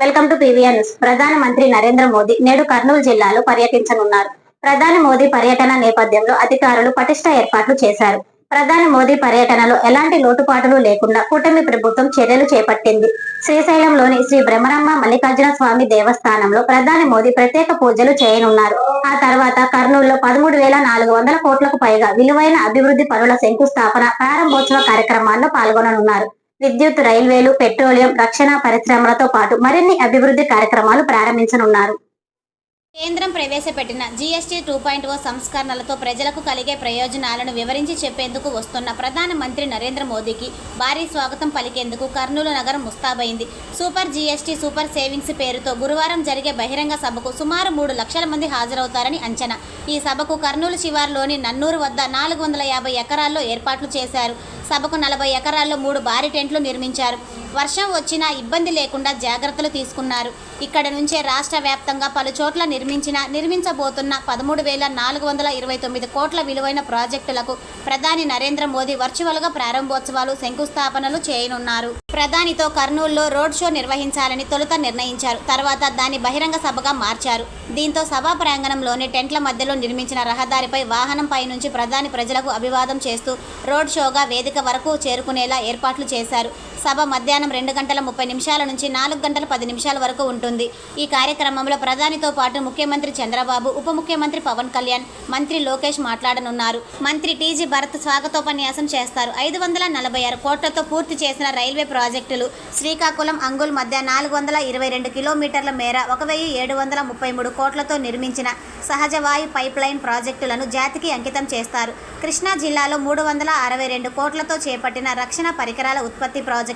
Welcome to PVR news. Pradhan Mantri Narendra Modi నేడు కర్నూలు జిల్లాలో పర్యటించనున్నారు. ప్రధాని మోదీ పర్యటన నేపథ్యంలో అధికారులు పటిష్ట ఏర్పాట్లు చేశారు. ప్రధాని మోదీ పర్యటనలో ఎలాంటి లోటుపాటులు లేకుండా కూటమి ప్రభుత్వం చర్యలు చేపట్టింది. శ్రీశైలంలోని శ్రీ బ్రహ్మరమ్మ మల్లికార్జున స్వామి దేవస్థానంలో ప్రధాని మోదీ ప్రత్యేక పూజలు చేయనున్నారు. ఆ తర్వాత కర్నూలులో పదమూడు వేల నాలుగు వందల కోట్లకు పైగా విలువైన అభివృద్ధి పనుల శంకుస్థాపన ప్రారంభోత్సవ కార్యక్రమాల్లో పాల్గొననున్నారు. విద్యుత్ రైల్వేలు పెట్రోలియం రక్షణ పరిశ్రమలతో పాటు మరిన్ని అభివృద్ధి కార్యక్రమాలు ప్రారంభించనున్నారు. కేంద్రం ప్రవేశపెట్టిన జీఎస్టీ టూ పాయింట్ ఓ సంస్కరణలతో ప్రజలకు కలిగే ప్రయోజనాలను వివరించి చెప్పేందుకు వస్తున్న ప్రధానమంత్రి నరేంద్ర మోదీకి భారీ స్వాగతం పలికేందుకు కర్నూలు నగరం ముస్తాబైంది. సూపర్ జీఎస్టీ సూపర్ సేవింగ్స్ పేరుతో గురువారం జరిగే బహిరంగ సభకు సుమారు మూడు లక్షల మంది హాజరవుతారని అంచనా. ఈ సభకు కర్నూలు శివార్లోని నన్నూరు వద్ద నాలుగు వందల యాభై ఎకరాల్లో ఏర్పాట్లు చేశారు. సభకు నలభై ఎకరాల్లో మూడు భారీ టెంట్లు నిర్మించారు. వర్షం వచ్చినా ఇబ్బంది లేకుండా జాగ్రత్తలు తీసుకున్నారు. ఇక్కడ నుంచే రాష్ట్ర వ్యాప్తంగా పలు చోట్ల నిర్మించిన నిర్మించబోతున్న పదమూడు వేల నాలుగు వందల ఇరవై తొమ్మిది కోట్ల విలువైన ప్రాజెక్టులకు ప్రధాని నరేంద్ర మోదీ వర్చువల్గా ప్రారంభోత్సవాలు శంకుస్థాపనలు చేయనున్నారు. ప్రధానితో కర్నూలులో రోడ్ షో నిర్వహించాలని తొలుత నిర్ణయించారు. తర్వాత దాన్ని బహిరంగ సభగా మార్చారు. దీంతో సభా ప్రాంగణంలోని టెంట్ల మధ్యలో నిర్మించిన రహదారిపై వాహనంపై నుంచి ప్రధాని ప్రజలకు అభివాదం చేస్తూ రోడ్ షోగా వేదిక వరకు చేరుకునేలా ఏర్పాట్లు చేశారు. సభ మధ్యాహ్నం రెండు గంటల ముప్పై నిమిషాల నుంచి నాలుగు గంటల పది నిమిషాల వరకు ఉంటుంది. ఈ కార్యక్రమంలో ప్రధానితో పాటు ముఖ్యమంత్రి చంద్రబాబు ఉప ముఖ్యమంత్రి పవన్ కళ్యాణ్ మంత్రి లోకేష్ మాట్లాడనున్నారు. మంత్రి టీజీ భరత్ స్వాగతోపన్యాసం చేస్తారు. ఐదు వందల నలభై ఆరు కోట్లతో పూర్తి చేసిన రైల్వే ప్రాజెక్టులు శ్రీకాకుళం అంగుల్ మధ్య నాలుగు వందల ఇరవై రెండు కిలోమీటర్ల మేర ఒక వెయ్యి ఏడు వందల ముప్పై మూడు కోట్లతో నిర్మించిన సహజ వాయు పైప్ లైన్ ప్రాజెక్టులను జాతికి అంకితం చేస్తారు. కృష్ణా జిల్లాలో మూడు వందల అరవై రెండు కోట్లతో చేపట్టిన రక్షణ పరికరాల ఉత్పత్తి ప్రాజెక్టు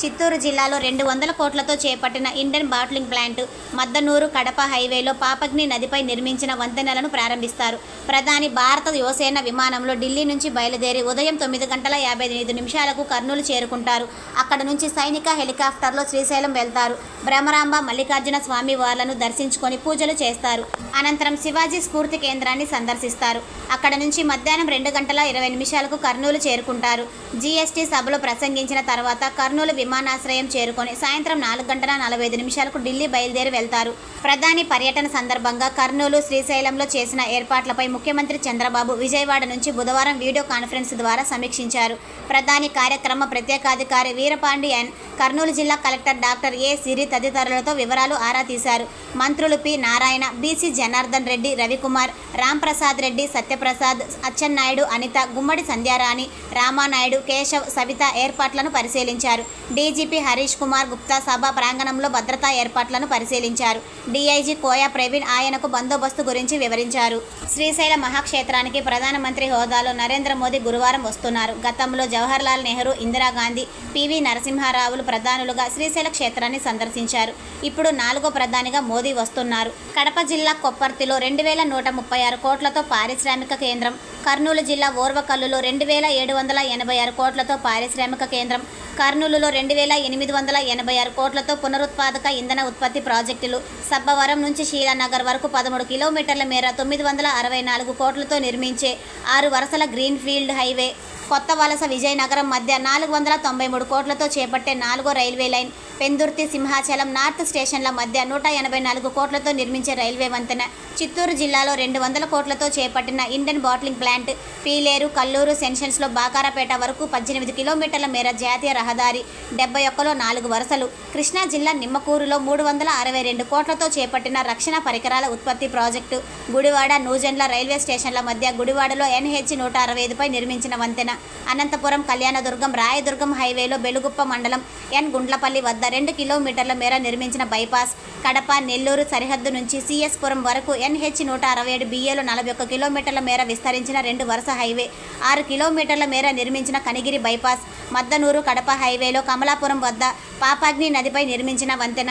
చిత్తూరు జిల్లాలో రెండు వందల కోట్లతో చేపట్టిన Indian bottling plant Maddanur Kadapa హైవేలో పాపగ్ని నదిపై నిర్మించిన వంతెనలను ప్రారంభిస్తారు. ప్రధాని భారత యువసేన విమానంలో ఢిల్లీ నుంచి బయలుదేరి ఉదయం తొమ్మిది గంటల యాభై ఐదు నిమిషాలకు కర్నూలు చేరుకుంటారు. అక్కడ నుంచి సైనిక హెలికాప్టర్లో శ్రీశైలం వెళ్తారు. భ్రమరాంబ మల్లికార్జున స్వామి వార్లను దర్శించుకొని పూజలు చేస్తారు. అనంతరం శివాజీ స్ఫూర్తి కేంద్రాన్ని సందర్శిస్తారు. అక్కడ నుంచి మధ్యాహ్నం రెండు గంటల ఇరవై నిమిషాలకు కర్నూలు చేరుకుంటారు. జీఎస్టీ సభలో ప్రసంగించిన తర్వాత కర్నూలు విమానాశ్రయం చేరుకొని సాయంత్రం నాలుగు గంటల నలభై ఐదు నిమిషాలకు ఢిల్లీ బయలుదేరి వెళ్తారు. ప్రధాని పర్యటన సందర్భంగా కర్నూలు శ్రీశైలంలో చేసిన ఏర్పాట్లపై ముఖ్యమంత్రి చంద్రబాబు విజయవాడ నుంచి బుధవారం వీడియో కాన్ఫరెన్స్ ద్వారా సమీక్షించారు. ప్రధాని కార్యక్రమ ప్రత్యేకాధికారి వీరపాండి ఎన్. కర్నూలు జిల్లా కలెక్టర్ డాక్టర్ ఏ. సిరి తదితరులతో వివరాలు ఆరా తీశారు. మంత్రులు పి. నారాయణ బీసీ జనార్దన్ రెడ్డి రవికుమార్ రాంప్రసాద్ రెడ్డి సత్యప్రసాద్ అచ్చెన్నాయుడు అనిత గుమ్మడి సంధ్యారాణి రామానాయుడు కేశవ్ సవిత ఏర్పాట్లను పరిశీలించారు. డీజీపీ హరీష్ కుమార్ గుప్తా సభ ప్రాంగణంలో భద్రతా ఏర్పాట్లను పరిశీలించారు. డీఐజీ కోయా ప్రవీణ్ ఆయనకు బందోబస్తు గురించి వివరించారు. శ్రీశైల మహాక్షేత్రానికి ప్రధానమంత్రి హోదాలో నరేంద్ర మోదీ గురువారం వస్తున్నారు. గతంలో జవహర్లాల్ నెహ్రూ ఇందిరాగాంధీ పివి నరసింహారావులు ప్రధానులుగా శ్రీశైల క్షేత్రాన్ని సందర్శించారు. ఇప్పుడు నాలుగో ప్రధానిగా మోదీ వస్తున్నారు. కడప జిల్లా కొప్పర్తిలో రెండు వేల నూట ముప్పై ఆరు కోట్లతో పారిశ్రామిక కేంద్రం. కర్నూలు జిల్లా ఓర్వకల్లులో రెండు వేల ఏడు వందల ఎనభై ఆరు కోట్లతో పారిశ్రామిక కేంద్రం. కర్నూలులో రెండు వేల ఎనిమిది వందల ఎనభై ఆరు కోట్లతో పునరుత్పాదక ఇంధన ఉత్పత్తి ప్రాజెక్టులు సబ్బవరం నుంచి శీలానగర్ వరకు పదమూడు కిలోమీటర్ల మేర తొమ్మిది వందల అరవై నాలుగు కోట్లతో నిర్మించే ఆరు వరుసల గ్రీన్ఫీల్డ్ హైవే కొత్త వలస విజయనగరం మధ్య నాలుగు వందల తొంభై మూడు కోట్లతో చేపట్టే నాలుగో railway line Pendurthi Simhachalam north స్టేషన్ల మధ్య నూట ఎనభై నాలుగు కోట్లతో నిర్మించే రైల్వే వంతెన. చిత్తూరు జిల్లాలో రెండు వందల కోట్లతో చేపట్టిన Indian bottling plant Piler Kalluru సెన్షన్స్లో Bakarapeta వరకు పద్దెనిమిది కిలోమీటర్ల మేర జాతీయ రహదారి డెబ్బై ఒక్కలో నాలుగు వరుసలు. కృష్ణా జిల్లా నిమ్మకూరులో మూడు వందల అరవై రెండు కోట్లతో చేపట్టిన రక్షణ పరికరాల ఉత్పత్తి ప్రాజెక్టు. గుడివాడ నూజెండ్ల రైల్వే స్టేషన్ల మధ్య గుడివాడలో ఎన్హెచ్ నూట అరవై ఐదుపై నిర్మించిన వంతెన. అనంతపురం కళ్యాణదుర్గం రాయదుర్గం హైవేలో బెలుగుప్ప మండలం ఎన్ గుండ్లపల్లి వద్ద రెండు కిలోమీటర్ల మేర నిర్మించిన బైపాస్ కడప నెల్లూరు సరిహద్దు నుంచి సిఎస్పురం వరకు ఎన్హెచ్ నూట అరవై ఏడు బిఏలో నలభై ఒక్క కిలోమీటర్ల మేర విస్తరించిన రెండు వరుస హైవే ఆరు కిలోమీటర్ల మేర నిర్మించిన కనిగిరి బైపాస్ మద్దనూరు కడప హైవేలో కమలాపురం వద్ద పాపాగ్ని నదిపై నిర్మించిన వంతెన.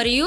మరియు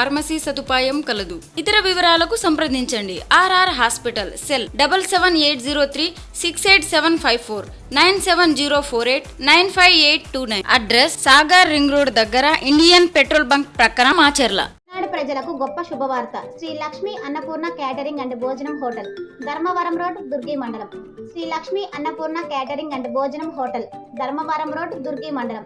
ఫార్మసీ సదుపాయం కలదు. ఇతర వివరాలకు సంప్రదించండి. RR hospital cell double seven eight zero three six eight seven five four nine seven zero four eight nine five eight two nine. Address Sagar ring road దగ్గర ఇండియన్ పెట్రోల్ బంక్ ప్రక్కన మాచర్ల. ప్రజలకు గొప్ప శుభవార్త. శ్రీ లక్ష్మి అన్నపూర్ణ క్యాటరింగ్ అండ్ భోజనం hotel Dharmavaram road Durgi మండలం. Shri Lakshmi Annapurna catering and భోజనం hotel Dharmavaram road Durgi మండలం.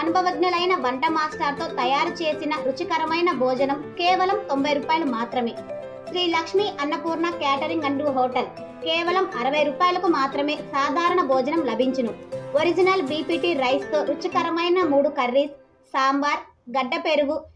అనుభవజ్ఞులైన వంట మాస్టర్తో తయారు చేసిన రుచికరమైన భోజనం కేవలం తొంభై రూపాయలు మాత్రమే. Shri Lakshmi Annapurna catering and hotel కేవలం అరవై రూపాయలకు మాత్రమే సాధారణ భోజనం లభించును. ఒరిజినల్ బీపీటీ రైస్తో రుచికరమైన మూడు కర్రీస్ సాంబార్ గడ్డ పెరుగు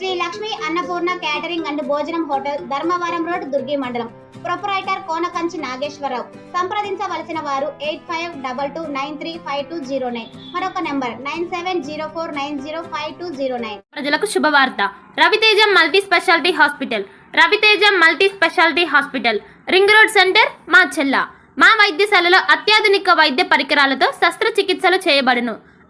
శ్రీ లక్ష్మి అన్నపూర్ణ క్యాటరింగ్ అండ్ భోజనం హోటల్ ధర్మవరం రోడ్ దుర్గి మండలం. ప్రొపరైటర్ కోనకంచి నాగేశ్వరరావు. సంప్రదించవలసిన వారు eight five double two nine three five two zero nine. మరొక number nine seven zero four nine zero five two zero nine. ప్రజలకు శుభవార్త. Ravi Teja multi speciality hospital. Ravi Teja multi speciality hospital. Ring road centre మా చెల్ల. మా వైద్యశాలలో అత్యాధునిక వైద్య పరికరాలతో శస్త్రచికిత్సలు చేయబడును.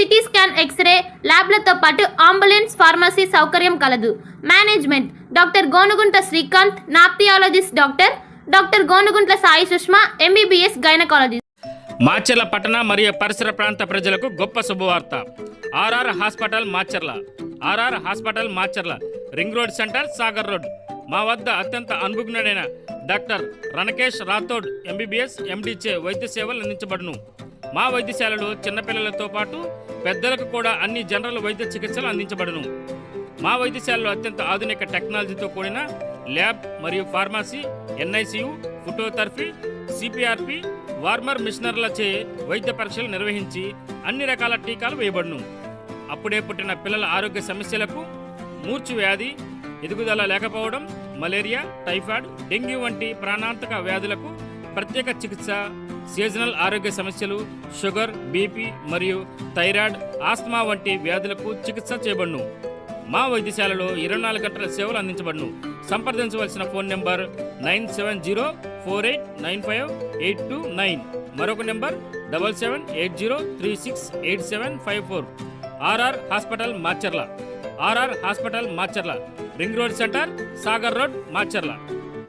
city scan X-ray ల్యాబ్లతో పాటు అంబులెన్స్ ఫార్మసీ సౌకర్యం కలదు. Management doctor Gonugunta Srikanth nephrologist doctor doctor Gonuguntla Sai Sushma MBBS gynaecologist. Macherla పట్టణ మరియు పరిసర ప్రాంత ప్రజలకు గొప్ప శుభవార్త. RR hospital Macherla. RR hospital Macherla. Ring road centre Sagar road. మా వద్ద అత్యంత అనుభజ్ఞుడైన డాక్టర్ రణకేష్ రాథోడ్ ఎంబీబీఎస్ ఎండీచే వైద్య సేవలు అందించబడును. మా వైద్యశాలలో చిన్నపిల్లలతో పాటు పెద్దలకు కూడా అన్ని జనరల్ వైద్య చికిత్సలు అందించబడును. మా వైద్యశాలలో అత్యంత ఆధునిక టెక్నాలజీతో కూడిన ల్యాబ్ మరియు pharmacy NICU phototherapy CPAP warmer మిషనర్లచే వైద్య పరీక్షలు నిర్వహించి అన్ని రకాల టీకాలు వేయబడును. అప్పుడే పుట్టిన పిల్లల ఆరోగ్య సమస్యలకు మూర్చు వ్యాధి ఎదుగుదల లేకపోవడం మలేరియా టైఫాయిడ్ డెంగ్యూ వంటి ప్రాణాంతక వ్యాధులకు ప్రత్యేక చికిత్స సీజనల్ ఆరోగ్య సమస్యలు షుగర్ బీపీ మరియు థైరాయిడ్ ఆస్మా వంటి వ్యాధులకు చికిత్స చేయబడును. మా వైద్యశాలలో ఇరవై నాలుగు గంటల సేవలు అందించబడును. సంప్రదించవలసిన phone number nine seven zero four eight nine five eight two nine. మరొక number double seven eight zero three six eight seven five four. RR hospital Macherla. RR hospital Macherla. Ring road centre Sagar road Macherla.